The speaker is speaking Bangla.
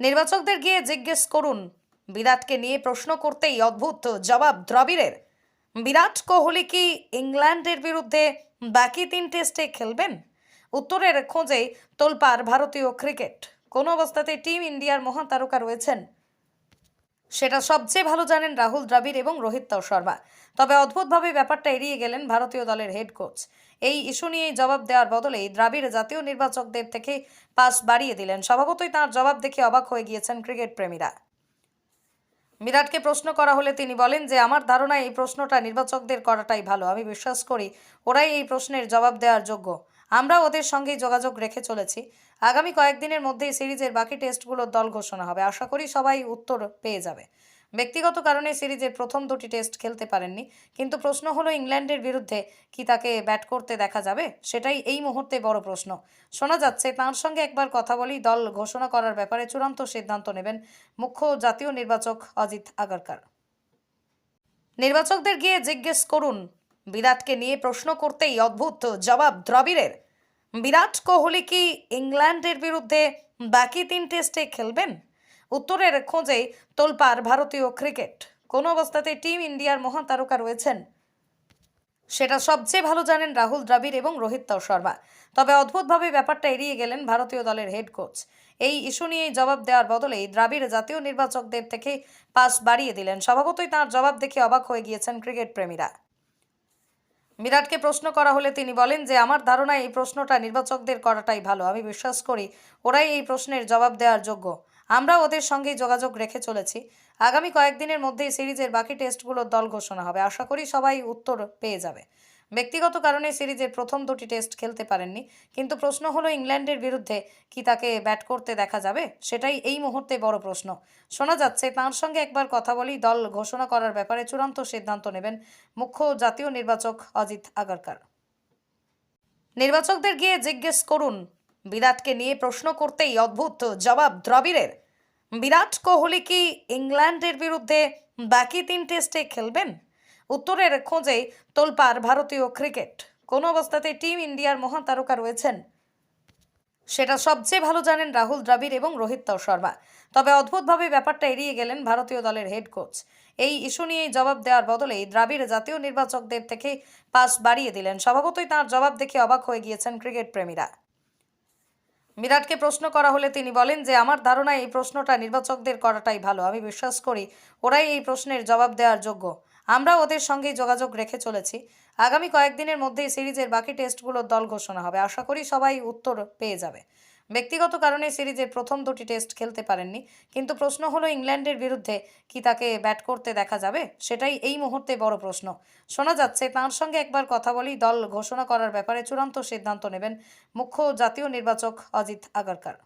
নির্বাচকদের গিয়ে জিজ্ঞেস করুন। বিরাটকে নিয়ে প্রশ্ন করতেই অদ্ভুত জবাব দ্রবিড়ের। বিরাট কোহলি কি ইংল্যান্ডের বিরুদ্ধে বাকি তিন টেস্টে খেলবেন? উত্তরের খোঁজে তোলপার ভারতীয় ক্রিকেট। কোনো অবস্থাতে টিম ইন্ডিয়ার মহাতারকা রয়েছেন সেটা সবচেয়ে ভালো জানেন রাহুল দ্রাবিড় এবং রোহিত শর্মা। তবে অদ্ভুতভাবে ব্যাপারটা এড়িয়ে গেলেন ভারতীয় দলের হেড কোচ এই ইস্যু নিয়ে জবাব দেওয়ার বদলেই দ্রাবিড় জাতীয় নির্বাচকদের থেকে পাস বাড়িয়ে দিলেন। স্বভাবতই তার জবাব দেখে অবাক হয়ে গিয়েছেন ক্রিকেট প্রেমীরা। বিরাটকে প্রশ্ন করা হলে তিনি বলেন যে, আমার ধারণা এই প্রশ্নটা নির্বাচকদের করাটাই ভালো। আমি বিশ্বাস করি ওরাই এই প্রশ্নের জবাব দেওয়ার যোগ্য। আমরা ওদের সঙ্গেই যোগাযোগ রেখে চলেছি। আগামী কয়েকদিনের মধ্যেই সিরিজের বাকি টেস্টগুলোর দল ঘোষণা হবে। আশা করি সবাই উত্তর পেয়ে যাবে। ব্যক্তিগত কারণে সিরিজের প্রথম দুটি টেস্ট খেলতে পারেননি। কিন্তু প্রশ্ন হলো, ইংল্যান্ডের বিরুদ্ধে কি তাকে ব্যাট করতে দেখা যাবে? সেটাই এই মুহূর্তে বড় প্রশ্ন। শোনা যাচ্ছে, তাঁর সঙ্গে একবার কথা বলেই দল ঘোষণা করার ব্যাপারে চূড়ান্ত সিদ্ধান্ত নেবেন মুখ্য জাতীয় নির্বাচক অজিত আগারকার। নির্বাচকদের গিয়ে জিজ্ঞেস করুন বিরাটকে নিয়ে প্রশ্ন করতেই অদ্ভুত জবাব দ্রবিড়ের। বিরাট কোহলি কি ইংল্যান্ডের বিরুদ্ধে বাকি তিন টেস্টে খেলবেন? উত্তরের খোঁজে তোলপাড় ভারতীয় ক্রিকেট। কোনো অবস্থাতে টিম ইন্ডিয়ার মহাতারকা রয়েছেন? সেটা সবচেয়ে ভালো জানেন রাহুল দ্রাবিড় এবং রোহিত শর্মা। তবে অদ্ভুতভাবে ব্যাপারটা এড়িয়ে গেলেন ভারতীয় দলের হেড কোচ এই ইস্যু নিয়ে জবাব দেওয়ার বদলেই দ্রাবিড় জাতীয় নির্বাচকদের থেকে পাস বাড়িয়ে দিলেন। স্বভাবতই তার জবাব দেখে অবাক হয়ে গিয়েছেন ক্রিকেট প্রেমীরা। বিরাটকে প্রশ্ন করা হলে তিনি বলেন যে, আমার ধারণা এই প্রশ্নটা নির্বাচকদের করাটাই ভালো। আমি বিশ্বাস করি ওরাই এই প্রশ্নের জবাব দেওয়ার যোগ্য। আমরা ওদের সঙ্গেই যোগাযোগ রেখে চলেছি। আগামী কয়েকদিনের মধ্যেই সিরিজের বাকি টেস্টগুলোর দল ঘোষণা হবে। আশা করি সবাই উত্তর পেয়ে যাবে। ব্যক্তিগত কারণে সিরিজের প্রথম দুটি টেস্ট খেলতে পারেননি, কিন্তু প্রশ্ন হলো ইংল্যান্ডের বিরুদ্ধে কি তাকে ব্যাট করতে দেখা যাবে? সেটাই এই মুহূর্তে বড় প্রশ্ন। শোনা যাচ্ছে, তাঁর সঙ্গে একবার কথা বলেই দল ঘোষণা করার ব্যাপারে চূড়ান্ত সিদ্ধান্ত নেবেন মুখ্য জাতীয় নির্বাচক অজিত আগারকার। নির্বাচকদের গিয়ে জিজ্ঞেস করুন, বিরাটকে নিয়ে প্রশ্ন করতেই অদ্ভুত জবাব দ্রবিড়ের। বিরাট কোহলি কি ইংল্যান্ডের বিরুদ্ধে বাকি তিন টেস্টে খেলবেন? উত্তরের খোঁজে তোলপাড় ভারতীয় ক্রিকেট। কোনো অবস্থাতে টিম ইন্ডিয়ার মহাতারকা রয়েছেন। সেটা সবচেয়ে ভালো জানেন রাহুল দ্রাবিড় এবং রোহিত শর্মা। তবে অদ্ভুতভাবে ব্যাপারটা এড়িয়ে গেলেন ভারতীয় দলের হেড কোচ। এই ইস্যু নিয়ে জবাব দেওয়ার বদলেই দ্রাবিড় জাতীয় নির্বাচকদের থেকে পাস বাড়িয়ে দিলেন। স্বভাবতই তার জবাব দেখে অবাক হয়ে গিয়েছেন ক্রিকেট প্রেমীরা। বিরাটকে প্রশ্ন করা হলে তিনি বলেন যে, আমার ধারণা এই প্রশ্নটা নির্বাচকদের করাটাই ভালো। আমি বিশ্বাস করি ওরাই এই প্রশ্নের জবাব দেওয়ার যোগ্য। আমরা ওদের সঙ্গেই যোগাযোগ রেখে চলেছি। আগামী কয়েকদিনের মধ্যেই সিরিজের বাকি টেস্টগুলোর দল ঘোষণা হবে। আশা করি সবাই উত্তর পেয়ে যাবে। ব্যক্তিগত কারণে সিরিজের প্রথম দুটি টেস্ট খেলতে পারেননি, কিন্তু প্রশ্ন হলো ইংল্যান্ডের বিরুদ্ধে কি তাকে ব্যাট করতে দেখা যাবে? সেটাই এই মুহূর্তে বড় প্রশ্ন। শোনা যাচ্ছে, তার সঙ্গে একবার কথা বলেই দল ঘোষণা করার ব্যাপারে চূড়ান্ত সিদ্ধান্ত নেবেন মুখ্য জাতীয় নির্বাচক অজিত আগারকার।